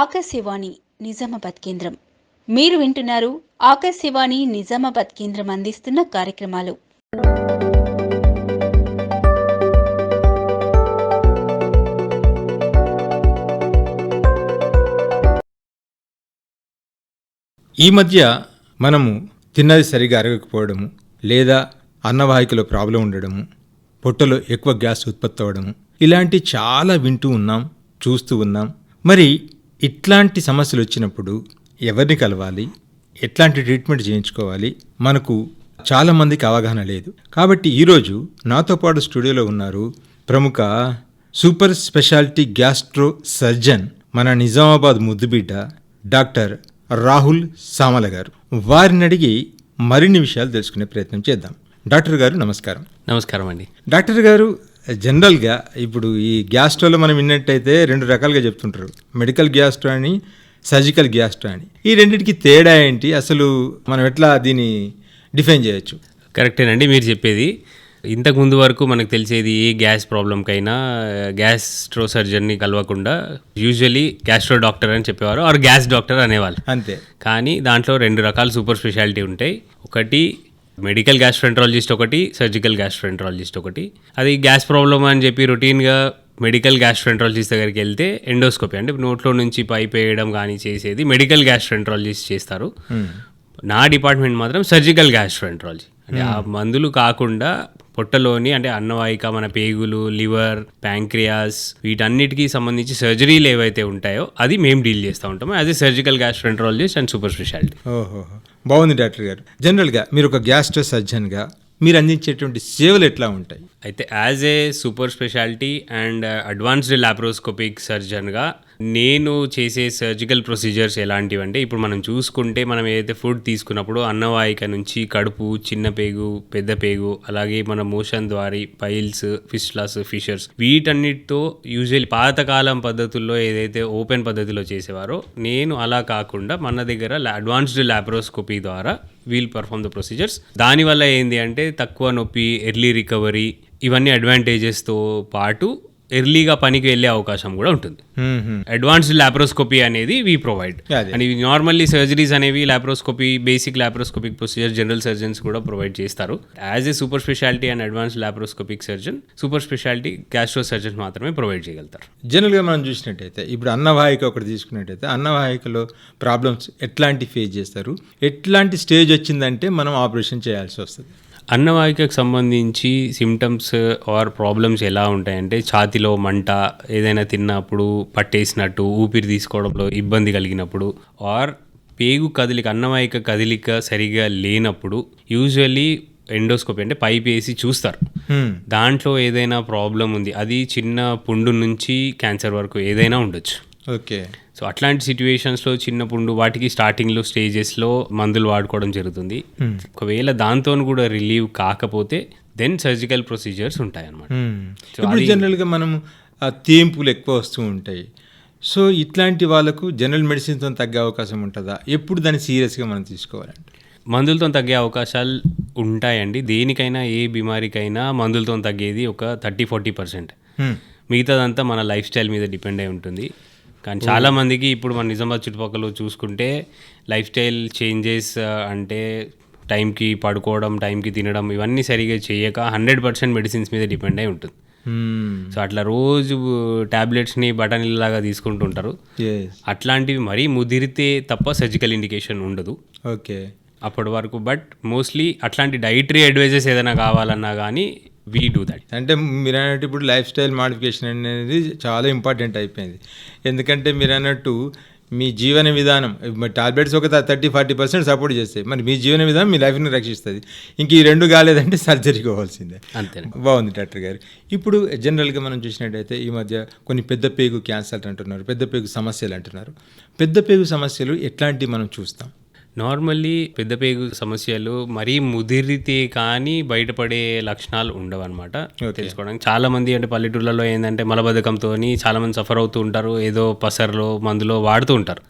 ఆకాశవాణి నిజామాబాద్ కేంద్రం. మీరు వింటున్నారు ఆకాశవాణి నిజామాబాద్ కేంద్రం అందిస్తున్న కార్యక్రమాలు. ఈ మధ్య మనము తిన్నది సరిగా అరగకపోవడము లేదా అన్నవాహికలో ప్రాబ్లం ఉండడము పొట్టలో ఎక్కువ గ్యాస్ ఉత్పత్తి అవ్వడము ఇలాంటి చాలా వింటూ ఉన్నాం చూస్తూ ఉన్నాం. మరి ఇట్లాంటి సమస్యలు వచ్చినప్పుడు ఎవరిని కలవాలి? ఎట్లాంటి ట్రీట్మెంట్ చేయించుకోవాలి? మనకు చాలా మందికి అవగాహన లేదు. కాబట్టి ఈరోజు నాతో పాటు స్టూడియోలో ఉన్నారు ప్రముఖ సూపర్ స్పెషాలిటీ గ్యాస్ట్రో సర్జన్ మన నిజామాబాద్ ముద్దుబిడ్డ డాక్టర్ రాహుల్ సామల గారు. వారిని అడిగి మరిన్ని విషయాలు తెలుసుకునే ప్రయత్నం చేద్దాం. డాక్టర్ గారు నమస్కారం. నమస్కారం అండి. డాక్టర్ గారు జనరల్గా ఇప్పుడు ఈ గ్యాస్ట్రోలో మనం విన్నట్టయితే రెండు రకాలుగా చెప్తుంటారు. మెడికల్ గ్యాస్ట్రో అని సర్జికల్ గ్యాస్ట్రో అని ఈ రెండింటికి తేడా ఏంటి? అసలు మనం ఎట్లా దీన్ని డిఫైన్ చేయొచ్చు? కరెక్టేనండి మీరు చెప్పేది. ఇంతకు ముందు వరకు మనకు తెలిసేది ఏ గ్యాస్ ప్రాబ్లంకైనా గ్యాస్ట్రో సర్జన్ని కలవకుండా యూజువలీ గ్యాస్ట్రో డాక్టర్ అని చెప్పేవారు ఆర్ గ్యాస్ డాక్టర్ అనేవాళ్ళు. అంతే. కానీ దాంట్లో రెండు రకాల సూపర్ స్పెషాలిటీ ఉంటాయి. ఒకటి మెడికల్ గ్యాస్ట్రోఎంట్రాలజిస్ట్ ఒకటి సర్జికల్ గ్యాస్ట్రోఎంట్రాలజిస్ట్ ఒకటి. అది గ్యాస్ ప్రాబ్లమ్ అని చెప్పి రొటీన్గా మెడికల్ గ్యాస్ట్రోఎంట్రాలజిస్ట్ దగ్గరికి వెళ్తే ఎండోస్కోపీ అంటే నోట్లో నుంచి పైప్ వేయడం కానీ చేసేది మెడికల్ గ్యాస్ట్రోఎంట్రాలజిస్ట్ చేస్తారు. నా డిపార్ట్మెంట్ మాత్రం సర్జికల్ గ్యాస్ట్రోఎంట్రాలజీ. అంటే ఆ మందులు కాకుండా పొట్టలోని అంటే అన్నవాహిక మన పేగులు లివర్ ప్యాంక్రియాస్ వీటన్నిటికీ సంబంధించి సర్జరీలు ఏవైతే ఉంటాయో అది మేము డీల్ చేస్తూ ఉంటాము as a surgical gastroenterologist and super speciality. ఓహో బాగుంది డాక్టర్ గారు. జనరల్గా మీరు ఒక గ్యాస్ట్రో సర్జన్గా మీరు అందించేటువంటి సేవలు ఎట్లా ఉంటాయి? అయితే as a super speciality and advanced laparoscopic సర్జన్గా నేను చేసే సర్జికల్ ప్రొసీజర్స్ ఎలాంటివి అంటే ఇప్పుడు మనం చూసుకుంటే మనం ఏదైతే ఫుడ్ తీసుకున్నప్పుడు అన్నవాయిక నుంచి కడుపు చిన్న పేగు పెద్ద పేగు అలాగే మన మోషన్ ద్వారా పైల్స్ ఫిష్లాస్ ఫిషర్స్ వీటన్నిటితో యూజువల్లీ పాతకాలం పద్ధతుల్లో ఏదైతే ఓపెన్ పద్ధతిలో చేసేవారో నేను అలా కాకుండా మన దగ్గర అడ్వాన్స్డ్ ల్యాబ్రోస్కోపీ ద్వారా వీల్ పర్ఫామ్ ద ప్రొసీజర్స్ దానివల్ల ఏంటి అంటే తక్కువ నొప్పి ఎర్లీ రికవరీ ఇవన్నీ అడ్వాంటేజెస్తో పాటు ఎర్లీగా పనికి వెళ్ళే అవకాశం కూడా ఉంటుంది. అడ్వాన్స్డ్ లాప్రోస్కోపీ అనేది వీ ప్రొవైడ్. అండ్ ఇవి నార్మల్లీ సర్జరీస్ అనేవి laparoscopy basic laparoscopic procedure general surgeons కూడా ప్రొవైడ్ చేస్తారు. As a super speciality and advanced laparoscopic surgeon super speciality gastro surgeon మాత్రమే ప్రొవైడ్ చేయగలుగుతారు. జనరల్గా మనం చూసినట్టయితే ఇప్పుడు అన్నవాహిక ఒకటి తీసుకున్నట్టయితే అన్నవాహికలో ప్రాబ్లమ్స్ ఎట్లాంటి ఫేస్ చేస్తారు ఎట్లాంటి స్టేజ్ వచ్చిందంటే మనం ఆపరేషన్ చేయాల్సి వస్తుంది. అన్నవాహికకు సంబంధించి సిమ్టమ్స్ ఆర్ ప్రాబ్లమ్స్ ఎలా ఉంటాయంటే ఛాతిలో మంట ఏదైనా తిన్నప్పుడు పట్టేసినట్టు ఊపిరి తీసుకోవడంలో ఇబ్బంది కలిగినప్పుడు ఆర్ పేగు కదలిక అన్నవాహిక కదలిక సరిగా లేనప్పుడు యూజువల్లీ ఎండోస్కోపీ అంటే పైప్ వేసి చూస్తారు. హ్మ్. దాంట్లో ఏదైనా ప్రాబ్లం ఉంది అది చిన్న పుండు నుంచి క్యాన్సర్ వరకు ఏదైనా ఉండొచ్చు. ఓకే సో అట్లాంటి సిచ్యువేషన్స్లో చిన్న పుండు వాటికి స్టార్టింగ్లో స్టేజెస్లో మందులు వాడుకోవడం జరుగుతుంది. ఒకవేళ దాంతో కూడా రిలీవ్ కాకపోతే దెన్ సర్జికల్ ప్రొసీజర్స్ ఉంటాయన్నమాట. మ్మ్. ఇప్పుడు జనరల్గా మనము ఆ తేంపులు ఎక్కువ వస్తూ ఉంటాయి. సో ఇట్లాంటి వాళ్ళకు జనరల్ మెడిసిన్తో తగ్గే అవకాశం ఉంటుందా? ఎప్పుడు దాన్ని సీరియస్గా మనం తీసుకోవాలంటే మందులతో తగ్గే అవకాశాలు ఉంటాయండి. దేనికైనా ఏ బీమారికైనా మందులతో తగ్గేది ఒక థర్టీ ఫార్టీ పర్సెంట్. మిగతాదంతా మన లైఫ్ స్టైల్ మీద డిపెండ్ అయి ఉంటుంది. కానీ చాలా మందికి ఇప్పుడు మన నిజామాబాద్ చుట్టుపక్కల చూసుకుంటే లైఫ్ స్టైల్ చేంజెస్ అంటే టైంకి పడుకోవడం టైంకి తినడం ఇవన్నీ సరిగా చేయక హండ్రెడ్ పర్సెంట్ మెడిసిన్స్ మీద డిపెండ్ అయి ఉంటుంది. సో అట్లా రోజు ట్యాబ్లెట్స్ని బటన్లాగా తీసుకుంటుంటారు. అట్లాంటివి మరీ ముదిరితే తప్ప సర్జికల్ ఇండికేషన్ ఉండదు. ఓకే. అప్పటి వరకు బట్ మోస్ట్లీ అట్లాంటి డైటరీ అడ్వైజెస్ ఏదైనా కావాలన్నా కానీ వీ డూ దట్ అంటే మీరు అన్నట్టు ఇప్పుడు లైఫ్ స్టైల్ మాడిఫికేషన్ అనేది చాలా ఇంపార్టెంట్ అయిపోయింది. ఎందుకంటే మీరు అన్నట్టు మీ జీవన విధానం టాబ్లెట్స్ ఒక థర్టీ ఫార్టీ పర్సెంట్ సపోర్ట్ చేస్తాయి. మరి మీ జీవన విధానం మీ లైఫ్ని రక్షిస్తుంది. ఇంక ఈ రెండు కాలేదంటే సర్జరీ కావాల్సిందే. అంతే బాగుంది డాక్టర్ గారు. ఇప్పుడు జనరల్గా మనం చూసినట్టయితే ఈ మధ్య కొన్ని పెద్ద పేగు క్యాన్సర్ అంటున్నారు పెద్ద పేగు సమస్యలు అంటున్నారు. పెద్ద పేగు సమస్యలు ఎట్లాంటివి మనం చూస్తాం? నార్మల్లీ పెద్ద పేగు సమస్యలు మరీ ముదిరితే కానీ బయటపడే లక్షణాలు ఉండవన్నమాట. తెలుసుకోవడానికి చాలా మంది అంటే పల్లెటూళ్ళలో ఏంటంటే మలబద్ధకంతో చాలా మంది సఫర్ అవుతూ ఉంటారు ఏదో పసర్లో మందులో వాడుతూ ఉంటారు.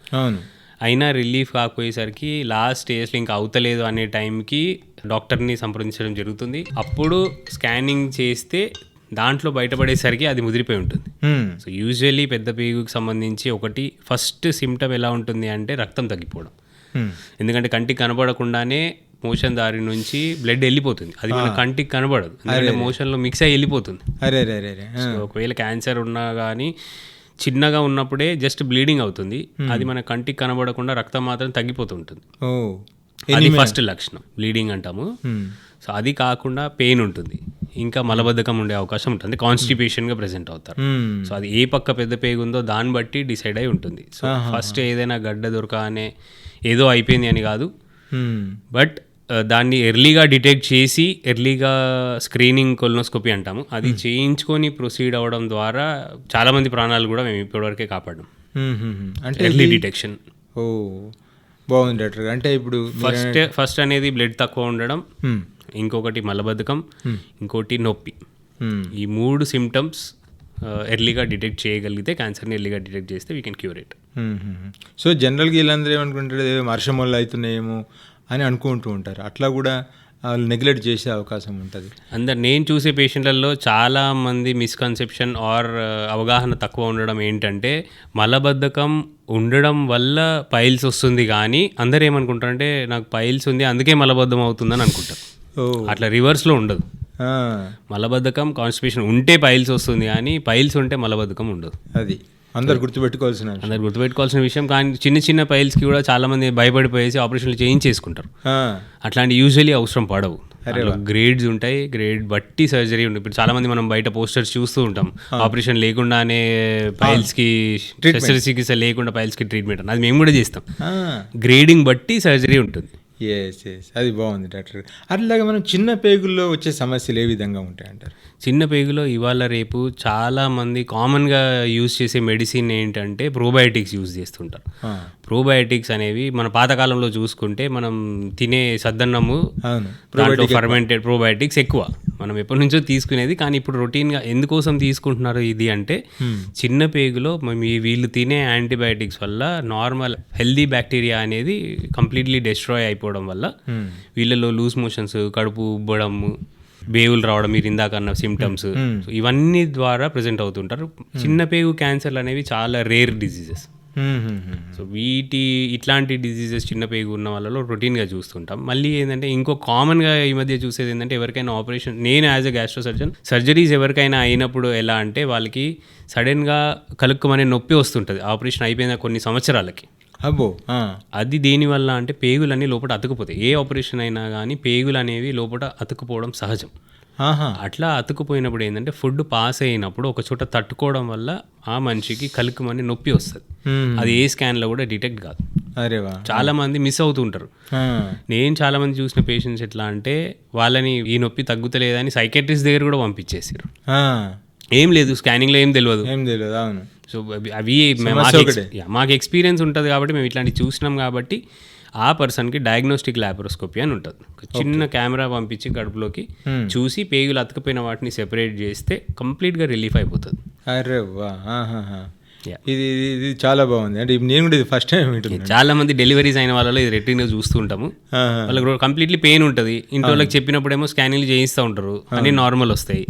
అయినా రిలీఫ్ కాకపోయేసరికి లాస్ట్ స్టేజ్లో ఇంకా అవుతలేదు అనే టైంకి డాక్టర్ని సంప్రదించడం జరుగుతుంది. అప్పుడు స్కానింగ్ చేస్తే దాంట్లో బయటపడేసరికి అది ముదిరిపోయి ఉంటుంది. సో యూజువల్లీ పెద్ద పేగుకి సంబంధించి ఒకటి ఫస్ట్ సిమ్టమ్ ఎలా ఉంటుంది అంటే రక్తం తగ్గిపోవడం. ఎందుకంటే కంటికి కనబడకుండానే మోషన్ దారి నుంచి బ్లడ్ వెళ్ళిపోతుంది. అది మన కంటికి కనబడదు. ఎందుకంటే మోషన్లో మిక్స్ అయ్యి వెళ్ళిపోతుంది. అరే అరే. సో ఒకవేళ క్యాన్సర్ ఉన్నా కానీ చిన్నగా ఉన్నప్పుడే జస్ట్ బ్లీడింగ్ అవుతుంది. అది మన కంటికి కనబడకుండా రక్తం మాత్రం తగ్గిపోతుంటుంది అది ఫస్ట్ లక్షణం. బ్లీడింగ్ అంటాము. సో అది కాకుండా పెయిన్ ఉంటుంది. ఇంకా మలబద్ధకం ఉండే అవకాశం ఉంటుంది కాన్స్టిపేషన్గా ప్రెజెంట్ అవుతారు. సో అది ఏ పక్క పెద్ద పేగు ఉందో దాన్ని బట్టి డిసైడ్ అయి ఉంటుంది సో ఫస్ట్ ఏదైనా గడ్డ దొరకగానే ఏదో అయిపోయింది అని కాదు. బట్ ఆ, దాన్ని ఎర్లీగా డిటెక్ట్ చేసి ఎర్లీగా స్క్రీనింగ్ కొలనోస్కోపీ అంటాము అది చేయించుకొని ప్రొసీడ్ అవ్వడం ద్వారా చాలా మంది ప్రాణాలు కూడా మేము ఇప్పటివరకే కాపాడాం హ్మ్. హ్మ్. హ్మ్. అంటే ఎర్లీ డిటెక్షన్ ఓ బాగుంది. అంటే ఇప్పుడు ఫస్ట్ ఫస్ట్ అనేది బ్లడ్ తక్కువ ఉండడం. ఇంకొకటి మలబద్ధకం ఇంకోటి నొప్పి. ఈ మూడు సిమ్టమ్స్ ఎర్లీగా డిటెక్ట్ చేయగలిగితే క్యాన్సర్ని ఎర్లీగా డిటెక్ట్ చేస్తే we can cure it. So జనరల్గా వీళ్ళందరూ ఏమనుకుంటారు "ఏదో వర్షం వల్ల అవుతున్నాయేమో అని అనుకుంటూ ఉంటారు అట్లా కూడా వాళ్ళు నెగ్లెక్ట్ చేసే అవకాశం ఉంటుంది. అందరు నేను చూసే పేషెంట్లలో చాలా మంది మిస్కన్సెప్షన్ ఆర్ అవగాహన తక్కువ ఉండడం ఏంటంటే మలబద్ధకం ఉండడం వల్ల పైల్స్ వస్తుంది కానీ అందరు ఏమనుకుంటారంటే నాకు పైల్స్ ఉంది అందుకే మలబద్ధం అవుతుందని అనుకుంటారు. అట్లా రివర్స్లో ఉండదు. మలబద్ధకం కాన్స్టిపేషన్ ఉంటే పైల్స్ వస్తుంది కానీ పైల్స్ ఉంటే మలబద్ధకం ఉండదు. అది. అందరు గుర్తుపెట్టుకోవాల్సిన. అందరు గుర్తుపెట్టుకోవాల్సిన విషయం. కానీ చిన్న చిన్న పైల్స్కి కూడా చాలా మంది భయపడిపోయేసి ఆపరేషన్లు చేయించేసుకుంటారు. అట్లాంటి యూజువలీ అవసరం పడవు. గ్రేడ్స్ ఉంటాయి. గ్రేడ్ బట్టి సర్జరీ ఉంటుంది ఇప్పుడు చాలా మంది మనం బయట పోస్టర్స్ చూస్తూ ఉంటాం. ఆపరేషన్ లేకుండానే పైల్స్కి శస్త్రచికిత్స లేకుండా పైల్స్కి ట్రీట్మెంట్ అది మేము కూడా చేస్తాం. గ్రేడింగ్ బట్టి సర్జరీ ఉంటుంది. ఎస్ ఎస్ అది బాగుంది డాక్టర్. అట్లాగే మనం చిన్న పేగుల్లో వచ్చే సమస్యలు ఏ విధంగా ఉంటాయి అంటారు? చిన్న పేగులో ఇవాళ రేపు చాలా మంది కామన్గా యూజ్ చేసే మెడిసిన్ ఏంటంటే ప్రోబయోటిక్స్ యూజ్ చేస్తుంటారు. ప్రోబయోటిక్స్ అనేవి మన పాతకాలంలో చూసుకుంటే మనం తినే సద్దన్నము దాంట్లో ఫర్మెంటెడ్ ప్రోబయోటిక్స్ ఎక్కువ. మనం ఎప్పటి నుంచో తీసుకునేది. కానీ ఇప్పుడు రొటీన్గా ఎందుకోసం తీసుకుంటున్నారు ఇది అంటే చిన్న పేగులో ఈ వీళ్ళు తినే యాంటీబయాటిక్స్ వల్ల నార్మల్ హెల్దీ బ్యాక్టీరియా అనేది కంప్లీట్లీ డిస్ట్రాయ్ అయిపోవడం వల్ల. వీళ్ళలో లూజ్ మోషన్స్ కడుపు ఉబ్బడము బేవులు రావడం మీరు ఇందాక అన్న సిమ్టమ్స్ ఇవన్నీ ద్వారా ప్రజెంట్ అవుతుంటారు. చిన్న పేగు క్యాన్సర్లు అనేవి చాలా రేర్ హ్మ్. సో వీటి ఇట్లాంటి డిసీజెస్ చిన్న పేగు ఉన్న వాళ్ళలో రొటీన్గా చూస్తుంటాం. మళ్ళీ ఏంటంటే ఇంకో కామన్గా ఈ మధ్య చూసేది ఏంటంటే ఎవరికైనా ఆపరేషన్ నేను as a gastro surgeon surgeries ఎవరికైనా అయినప్పుడు ఎలా అంటే వాళ్ళకి సడన్గా కలుక్కుమనే నొప్పి వస్తుంటుంది. ఆపరేషన్ అయిపోయిన కొన్ని సంవత్సరాలకి. అబ్బో అది దేనివల్ల అంటే పేగులన్నీ లోపల అతుకుపోతాయి. ఏ ఆపరేషన్ అయినా కానీ పేగులు అనేవి లోపల అతుకుపోవడం సహజం. అట్లా అతుకుపోయినప్పుడు ఏంటంటే ఫుడ్ పాస్ అయినప్పుడు ఒక చోట తట్టుకోవడం వల్ల ఆ మనిషికి కలుక్కుమని నొప్పి వస్తుంది. అది ఏ స్కాన్లో కూడా డిటెక్ట్ కాదు. చాలా మంది మిస్ అవుతుంటారు. నేను చాలా మంది చూసిన పేషెంట్స్ ఎట్లా అంటే వాళ్ళని ఈ నొప్పి తగ్గుతలేదని సైకెట్రిస్ట్ దగ్గర కూడా పంపించేసారు. ఏం లేదు స్కానింగ్లో ఏం తెలియదు ఏం తెలియదు అవును. సో అవి- మాకు ఎక్స్పీరియన్స్ ఉంటుంది కాబట్టి మేము ఇట్లాంటివి చూసినాం కాబట్టి ఆ పర్సన్కి డయాగ్నోస్టిక్ ల్యాప్రోస్కోపీ అని ఉంటుంది. చిన్న కెమెరా పంపించి కడుపులోకి చూసి పేగులు అతకపోయిన వాటిని సెపరేట్ చేస్తే కంప్లీట్గా రిలీఫ్ అయిపోతుంది. అరే వా. ఇది ఇది చాలా బాగుంది. అంటే నేను కూడా ఇది ఫస్ట్ టైం వింటున్నాను చాలా మంది డెలివరీస్ అయిన వాళ్ళలో ఇది రెట్టిన్గా చూస్తూ ఉంటాము. వాళ్ళకి కంప్లీట్లీ పెయిన్ ఉంటుంది. ఇంట్లో వాళ్ళకి చెప్పినప్పుడేమో స్కానింగ్లు చేయిస్తూ ఉంటారు. అన్ని నార్మల్ వస్తాయి.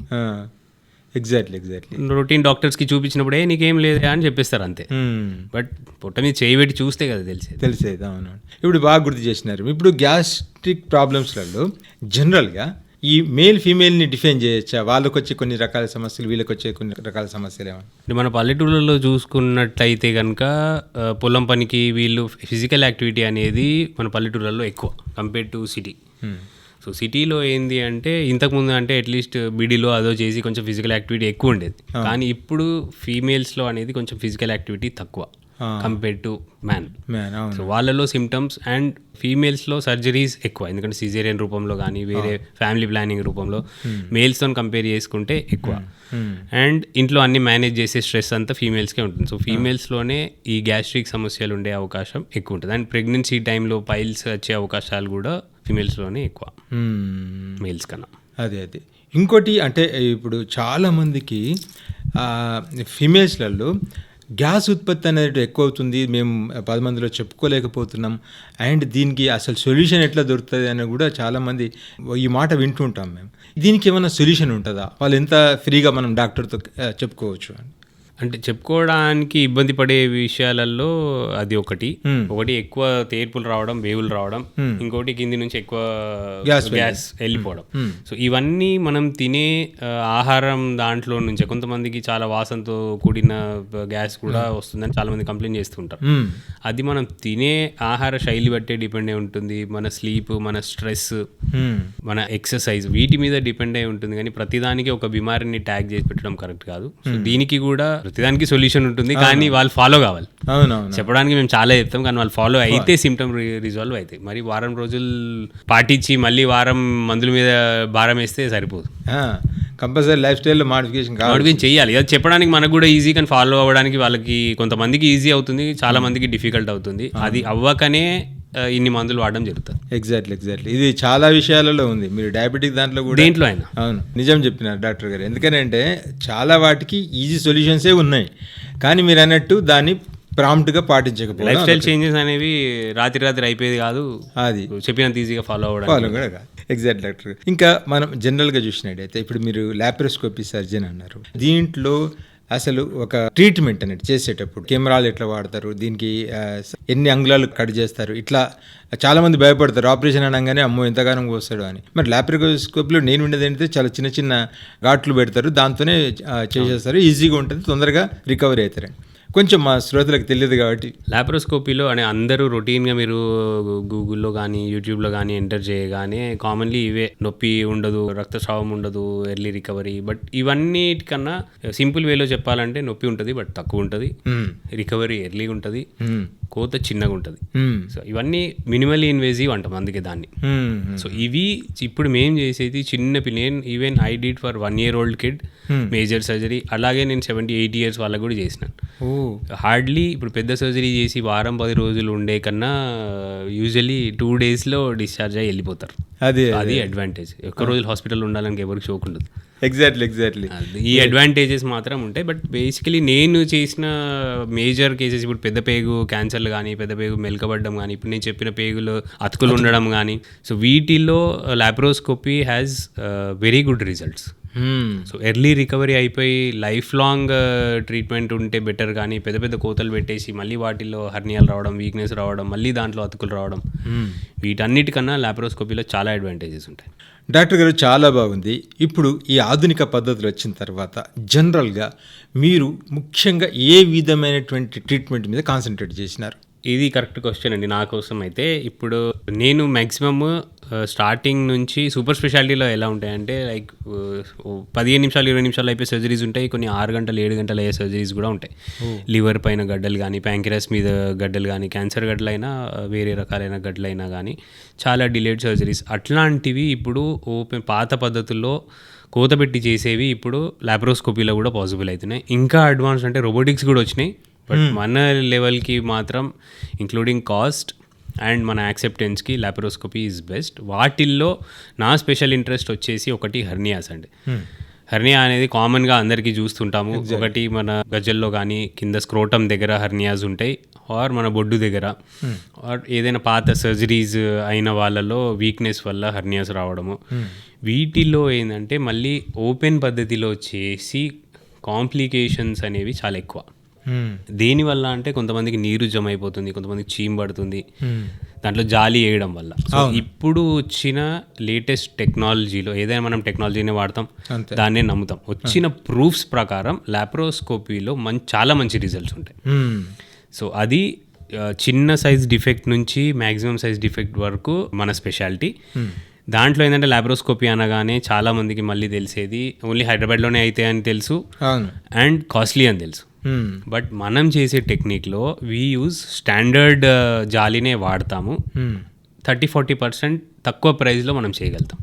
ఎగ్జాక్ట్లీ ఎగ్జాక్ట్లీ రొటీన్ డాక్టర్స్కి చూపించినప్పుడే నీకేం లేదా అని చెప్పేస్తారు అంతే. బట్ పొట్ట మీద చేయి పెట్టి చూస్తే కదా తెలిసేది. తెలిసేది అవును. ఇప్పుడు బాగా గుర్తు చేసినారు. ఇప్పుడు గ్యాస్ట్రిక్ ప్రాబ్లమ్స్లలో జనరల్గా ఈ మేల్ ఫీమేల్ని డిఫైన్ చేయొచ్చా? వాళ్ళకి వచ్చే కొన్ని రకాల సమస్యలు వీళ్ళకి వచ్చే కొన్ని రకాల సమస్యలు ఏమన్నా? మన పల్లెటూళ్ళలో చూసుకున్నట్టయితే కనుక పొలం పనికి వీళ్ళు ఫిజికల్ యాక్టివిటీ అనేది మన పల్లెటూళ్ళలో ఎక్కువ కంపేర్ టు సిటీ సో సిటీలో ఏంది అంటే ఇంతకుముందు అంటే అట్లీస్ట్ బీడీలో అదో చేసి కొంచెం ఫిజికల్ యాక్టివిటీ ఎక్కువ ఉండేది. కానీ ఇప్పుడు ఫీమేల్స్లో అనేది కొంచెం ఫిజికల్ యాక్టివిటీ తక్కువ కంపేర్ టు మ్యాన్ సో వాళ్ళలో సిమ్టమ్స్ అండ్ ఫీమేల్స్లో సర్జరీస్ ఎక్కువ. ఎందుకంటే సిజేరియన్ రూపంలో కానీ వేరే ఫ్యామిలీ ప్లానింగ్ రూపంలో మేల్స్తో కంపేర్ చేసుకుంటే ఎక్కువ. అండ్ ఇంట్లో అన్ని మేనేజ్ చేసే స్ట్రెస్ అంతా ఫీమేల్స్కే ఉంటుంది. సో ఫీమేల్స్లోనే ఈ గ్యాస్ట్రిక్ సమస్యలు ఉండే అవకాశం ఎక్కువ ఉంటుంది. అండ్ ప్రెగ్నెన్సీ టైంలో పైల్స్ వచ్చే అవకాశాలు కూడా ఫీమేల్స్లోనే ఎక్కువ. మేల్స్ కన్నా. అదే అదే. ఇంకోటి అంటే ఇప్పుడు చాలామందికి ఫిమేల్స్లలో గ్యాస్ ఉత్పత్తి అనేది ఎక్కువ అవుతుంది మేము పది మందిలో చెప్పుకోలేకపోతున్నాం. అండ్ దీనికి అసలు సొల్యూషన్ ఎట్లా దొరుకుతుంది అని కూడా చాలామంది ఈ మాట వింటుంటాం మేము. దీనికి ఏమైనా సొల్యూషన్ ఉంటుందా? వాళ్ళు ఎంత ఫ్రీగా మనం డాక్టర్తో చెప్పుకోవచ్చు అని. అంటే చెప్పుకోవడానికి ఇబ్బంది పడే విషయాలలో అది ఒకటి. ఒకటి ఎక్కువ తేర్పులు రావడం వేవులు రావడం. ఇంకోటి కింది నుంచి ఎక్కువ Gas గ్యాస్ వెళ్ళిపోవడం. సో ఇవన్నీ మనం తినే ఆహారం దాంట్లో నుంచే కొంతమందికి చాలా వాసనతో కూడిన గ్యాస్ కూడా వస్తుందని చాలా మంది కంప్లైంట్ చేస్తుంటారు. అది మనం తినే ఆహార శైలి బట్టే డిపెండ్ అయి ఉంటుంది. మన స్లీప్ మన స్ట్రెస్. మన ఎక్సర్సైజ్ వీటి మీద డిపెండ్ అయి ఉంటుంది. కానీ ప్రతిదానికి ఒక బిమారిని ట్యాగ్ చేసి పెట్టడం కరెక్ట్ కాదు. సో దీనికి కూడా ప్రతిదానికి సొల్యూషన్ ఉంటుంది కానీ వాళ్ళు ఫాలో కావాలి. అవునవును. చెప్పడానికి మేము చాలా చెప్తాం కానీ వాళ్ళు ఫాలో అయితే సిమ్టమ్ రిజాల్వ్ అవుతాయి. మరి వారం రోజులు పాటించి మళ్ళీ వారం మందుల మీద భారం వేస్తే సరిపోదు. కంపల్సరీ లైఫ్ స్టైల్లో మాడిఫికేషన్ వాడికి చెయ్యాలి అది చెప్పడానికి మనకు కూడా ఈజీ కానీ ఫాలో అవ్వడానికి వాళ్ళకి కొంతమందికి ఈజీ అవుతుంది చాలా మందికి డిఫికల్ట్ అవుతుంది. అది అవ్వకనే ఇన్ని మందులు వాడడం జరుగుతుంది. ఎగ్జాక్ట్లీ ఎగ్జాక్ట్లీ ఇది చాలా విషయాలలో ఉంది. మీరు డయాబెటిక్ దాంట్లో కూడా దేంట్లో అయినా. అవును. నిజం చెప్పినారు డాక్టర్ గారు. ఎందుకనంటే చాలా వాటికి ఈజీ సొల్యూషన్సే ఉన్నాయి. కానీ మీరు అన్నట్టు దాన్ని ప్రాంప్ట్గా లైఫ్ పాటించకపోవడం స్టైల్ చేంజెస్ అనేవి రాత్రి రాత్రి అయిపోయేది కాదు. అది. చెప్పినంత ఈజీగా ఫాలో అవ్వడానికి ఫాలో కూడా కాదు. Exact doctor. ఇంకా మనం జనరల్గా చూసినట్టయితే ఇప్పుడు మీరు లాప్రోస్కోపీ సర్జన్ అన్నారు. దీంట్లో అసలు ఒక ట్రీట్మెంట్ అనేది చేసేటప్పుడు కెమెరాలు ఎట్లా వాడతారు? దీనికి ఎన్ని అంగుళాలు కట్ చేస్తారు? ఇట్లా చాలా మంది భయపడతారు. ఆపరేషన్ అనగానే అమ్మో ఎంతగానో వస్తాడు అని. మరి ల్యాప్రికోస్కోప్లో నేను ఉండేది ఏంటంటే చాలా చిన్న చిన్న ఘాట్లు పెడతారు. దాంతోనే చేసేస్తారు. ఈజీగా ఉంటుంది. తొందరగా రికవరీ అవుతారు కొంచెం మా శ్రోతలకు తెలియదు కాబట్టి లాప్రోస్కోపీలో అనే అందరూ రొటీన్గా మీరు గూగుల్లో కానీ యూట్యూబ్లో కానీ ఎంటర్ చేయగానే కామన్లీ ఇవే నొప్పి ఉండదు రక్తస్రావం ఉండదు ఎర్లీ రికవరీ బట్ ఇవన్నిటికన్నా సింపుల్ వేలో చెప్పాలంటే నొప్పి ఉంటుంది బట్ తక్కువ ఉంటుంది. రికవరీ ఎర్లీగా ఉంటుంది. కోత చిన్నగా ఉంటుంది. మ్మ్. సో ఇవన్నీ మినిమల్లీ ఇన్వేజివ్ అంటాం అందుకే దాన్ని. మ్మ్. సో ఇవి ఇప్పుడు మేం చేసేది చిన్న నేను even I did for one year old kid major surgery అలాగే నేను సెవెంటీ ఎయిట్ ఇయర్స్ వాళ్ళకు కూడా చేసినాను హార్డ్లీ ఇప్పుడు పెద్ద సర్జరీ చేసి వారం పది రోజులు ఉండే కన్నా యూజువల్లీ టూ డేస్లో డిశ్చార్జ్ అయ్యి వెళ్ళిపోతారు. అదే అది అడ్వాంటేజ్ ఒక్క రోజులు హాస్పిటల్ ఉండాలని ఎవరికి షోక్ ఉండదు. ఎగ్జాక్ట్లీ ఎగ్జాక్ట్లీ ఈ అడ్వాంటేజెస్ మాత్రం ఉంటాయి. బట్ బేసికలీ నేను చేసిన మేజర్ కేసెస్ ఇప్పుడు పెద్ద పేగు క్యాన్సర్లు కానీ పెద్ద పేగు మెలకబడ్డం కానీ ఇప్పుడు నేను చెప్పిన పేగులు అతుకులు ఉండడం కానీ సో వీటిల్లో laparoscopy has very good results so early recovery అయిపోయి లైఫ్ లాంగ్ ట్రీట్మెంట్ ఉంటే బెటర్ కానీ పెద్ద పెద్ద కోతలు పెట్టేసి మళ్ళీ వాటిల్లో హర్నియాలు రావడం వీక్నెస్ రావడం మళ్ళీ దాంట్లో అతుకులు రావడం. వీటన్నిటికన్నా లాప్రోస్కోపీలో చాలా అడ్వాంటేజెస్ ఉంటాయి. డాక్టర్ గారు చాలా బాగుంది. ఇప్పుడు ఈ ఆధునిక పద్ధతులు వచ్చిన తర్వాత జనరల్గా మీరు ముఖ్యంగా ఏ విధమైనటువంటి ట్రీట్మెంట్ మీద కాన్సన్ట్రేట్ చేసినారు? ఇది కరెక్ట్ క్వశ్చన్ అండి. నా కోసం అయితే ఇప్పుడు నేను మ్యాక్సిమమ్ స్టార్టింగ్ నుంచి సూపర్ స్పెషాలిటీలో ఎలా ఉంటాయంటే లైక్ పదిహేను నిమిషాలు ఇరవై నిమిషాలు అయిపోయి సర్జరీస్ ఉంటాయి. కొన్ని ఆరు గంటలు ఏడు గంటలు అయ్యే సర్జరీస్ కూడా ఉంటాయి. లివర్ పైన గడ్డలు కానీ ప్యాంక్రస్ మీద గడ్డలు కానీ క్యాన్సర్ గడ్డలైనా వేరే రకాలైన గడ్డలైనా కానీ చాలా డిలేడ్ సర్జరీస్ అట్లాంటివి ఇప్పుడు ఓపెన్ పాత పద్ధతుల్లో కోతపెట్టి చేసేవి ఇప్పుడు లాప్రోస్కోపీలో కూడా పాసిబుల్ అవుతున్నాయి. ఇంకా అడ్వాన్స్ అంటే రోబోటిక్స్ కూడా వచ్చినాయి. బట్ మన లెవెల్కి మాత్రం ఇంక్లూడింగ్ కాస్ట్ అండ్ మన యాక్సెప్టెన్స్కి లాప్రోస్కోపీ ఈజ్ బెస్ట్. వాటిల్లో నా స్పెషల్ ఇంట్రెస్ట్ వచ్చేసి ఒకటి హర్నియాస్ అండి. హర్నియా అనేది కామన్గా అందరికీ చూస్తుంటాము. ఒకటి మన గజల్లో కానీ కింద స్క్రోటం దగ్గర హర్నియాస్ ఉంటాయి. ఆర్ మన బొడ్డు దగ్గర. ఆర్ ఏదైనా పాత సర్జరీస్ అయిన వాళ్ళలో వీక్నెస్ వల్ల హర్నియాస్ రావడము. వీటిలో ఏంటంటే మళ్ళీ ఓపెన్ పద్ధతిలో చేసి కాంప్లికేషన్స్ అనేవి చాలా ఎక్కువ. దేనివల్ల అంటే కొంతమందికి నీరు జమ అయిపోతుంది కొంతమందికి చీమ్ పడుతుంది. దాంట్లో జాలి వేయడం వల్ల. సో ఇప్పుడు వచ్చిన లేటెస్ట్ టెక్నాలజీలో ఏదైనా మనం టెక్నాలజీనే వాడతాం దాన్నే నమ్ముతాం. వచ్చిన ప్రూఫ్స్ ప్రకారం లాప్రోస్కోపీలో మం చాలా మంచి రిజల్ట్స్ ఉంటాయి. సో అది చిన్న సైజ్ డిఫెక్ట్ నుంచి మ్యాక్సిమం సైజ్ డిఫెక్ట్ వరకు మన స్పెషాలిటీ. దాంట్లో ఏంటంటే లాప్రోస్కోపీ అనగానే చాలా మందికి మళ్ళీ తెలిసేది ఓన్లీ హైదరాబాద్లోనే అయితే అని తెలుసు అండ్ కాస్ట్లీ అని తెలుసు. Hmm. బట్ మనం చేసే టెక్నిక్లో వీ యూజ్ స్టాండర్డ్ జాలీనే వాడతాము. Hmm. థర్టీ ఫార్టీ పర్సెంట్ తక్కువ ప్రైస్లో మనం చేయగలుగుతాం.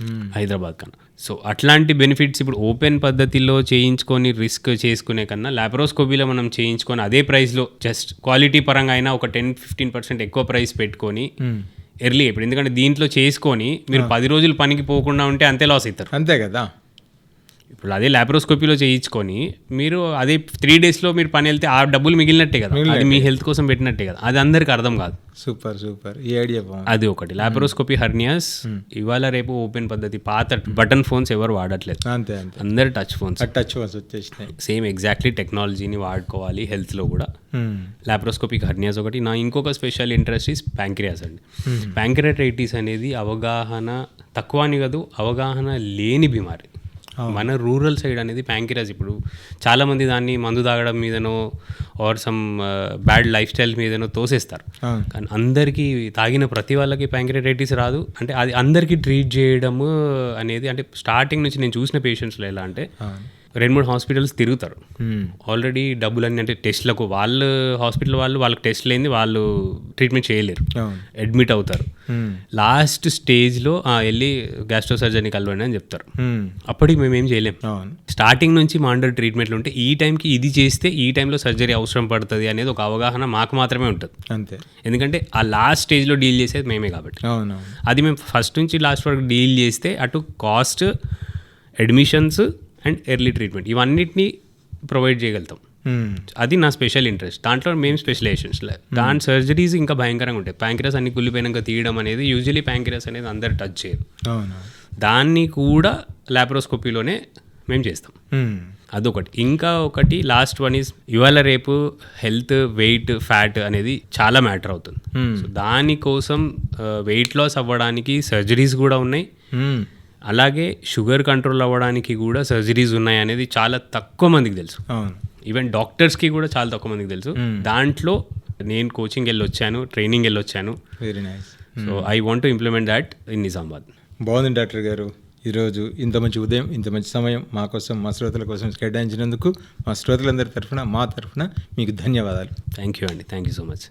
Hmm. హైదరాబాద్ కన్నా. సో అట్లాంటి బెనిఫిట్స్ ఇప్పుడు ఓపెన్ పద్ధతిలో చేయించుకొని రిస్క్ చేసుకునే కన్నా లాప్రోస్కోపీలో మనం చేయించుకొని అదే ప్రైస్లో జస్ట్ క్వాలిటీ పరంగా అయినా ఒక టెన్ ఫిఫ్టీన్ పర్సెంట్ ఎక్కువ ప్రైస్ పెట్టుకొని ఎర్లీ ఇప్పుడు ఎందుకంటే దీంట్లో చేసుకొని మీరు పది రోజులు పనికి పోకుండా ఉంటే అంతే లాస్ అవుతారు అంతే కదా. ఇప్పుడు అదే లాప్రోస్కోపీలో చేయించుకొని మీరు అదే త్రీ డేస్లో మీరు పని వెళ్తే ఆ డబ్బులు మిగిలినట్టే కదా. అది మీ హెల్త్ కోసం పెట్టినట్టే కదా. అది అందరికి అర్థం కాదు. Super super. ఈ ఐడియా అది ఒకటి. లాప్రోస్కోపీ హర్నియాస్ ఇవాళ రేపు ఓపెన్ పద్ధతి. పాత బటన్ ఫోన్స్ ఎవరు వాడట్లేదు. అంతే అంతే. అందరు టచ్ ఫోన్స్ టచ్ వాల్స్ వచ్చేసినాయి. సేమ్ ఎగ్జాక్ట్లీ టెక్నాలజీని వాడుకోవాలి హెల్త్లో కూడా. లాప్రోస్కోపిక్ హర్నియాస్ ఒకటి. నా ఇంకొక స్పెషల్ ఇంట్రెస్ట్ ఇస్ ప్యాంక్రియాస్ అండి. ప్యాంక్రియాటైటిస్ అనేది అవగాహన తక్కువ అని కాదు అవగాహన లేని బీమారి. మన రూరల్ సైడ్ అనేది ప్యాంక్రియాస్ ఇప్పుడు చాలామంది దాన్ని మందు తాగడం మీదనో or some bad life style మీదనో తోసేస్తారు. కానీ అందరికీ తాగిన ప్రతి వాళ్ళకి ప్యాంక్రియాటైటిస్ రాదు అంటే అది అందరికీ ట్రీట్ చేయడము అనేది అంటే స్టార్టింగ్ నుంచి నేను చూసిన పేషెంట్స్లో ఎలా అంటే. రెండు మూడు హాస్పిటల్స్ తిరుగుతారు. ఆల్రెడీ డబ్బులన్నీ అంటే టెస్ట్లకు వాళ్ళు హాస్పిటల్ వాళ్ళు వాళ్ళకి టెస్ట్ లేని వాళ్ళు ట్రీట్మెంట్ చేయలేరు. అడ్మిట్ అవుతారు. లాస్ట్ స్టేజ్లో వెళ్ళి గ్యాస్ట్రో సర్జరీ కలవండి అని చెప్తారు. అప్పటికి మేము చేయలేం. స్టార్టింగ్ నుంచి మా అండర్ ట్రీట్మెంట్లు ఉంటే ఈ టైంకి ఇది చేస్తే ఈ టైంలో సర్జరీ అవసరం పడుతుంది అనేది ఒక అవగాహన మాకు మాత్రమే ఉంటుంది. అంతే. ఎందుకంటే ఆ లాస్ట్ స్టేజ్లో డీల్ చేసేది మేమే కాబట్టి. అది మేము ఫస్ట్ నుంచి లాస్ట్ వరకు డీల్ చేస్తే అటు cost admissions and early treatment. ఇవన్నిటిని ప్రొవైడ్ చేయగలుగుతాం. మ్మ్. అది నా స్పెషల్ ఇంట్రెస్ట్. దాంట్లో మేము స్పెషలైజేషన్స్ దాని సర్జరీస్ ఇంకా భయంకరంగా ఉంటాయి. ప్యాంక్రస్ అన్ని కుళ్ళిపోయినాక తీయడం అనేది యూజువలీ ప్యాంక్రస్ అనేది అందరు టచ్ చేయరు. దాన్ని కూడా లాప్రోస్కోపీలోనే మేము చేస్తాం. మ్మ్. అదొకటి. ఇంకా ఒకటి లాస్ట్ వన్ ఈజ్ ఇవాళ రేపు హెల్త్ వెయిట్ ఫ్యాట్ అనేది చాలా మ్యాటర్ అవుతుంది. సో దానికోసం వెయిట్ లాస్ అవ్వడానికి సర్జరీస్ కూడా ఉన్నాయి. అలాగే షుగర్ కంట్రోల్ అవ్వడానికి కూడా సర్జరీస్ ఉన్నాయి అనేది చాలా తక్కువ మందికి తెలుసు. ఈవెన్ డాక్టర్స్కి కూడా చాలా తక్కువ మందికి తెలుసు. దాంట్లో నేను కోచింగ్ వెళ్ళి వచ్చాను ట్రైనింగ్ వెళ్ళి వచ్చాను very nice so I want to implement that in Nizamabad బాగుంది డాక్టర్ గారు. ఈరోజు ఇంత మంచి ఉదయం ఇంత మంచి సమయం మా కోసం మా శ్రోతల కోసం కేటాయించినందుకు మా శ్రోతలందరి తరఫున మా తరఫున మీకు ధన్యవాదాలు. థ్యాంక్ యూ అండి. Thank you so much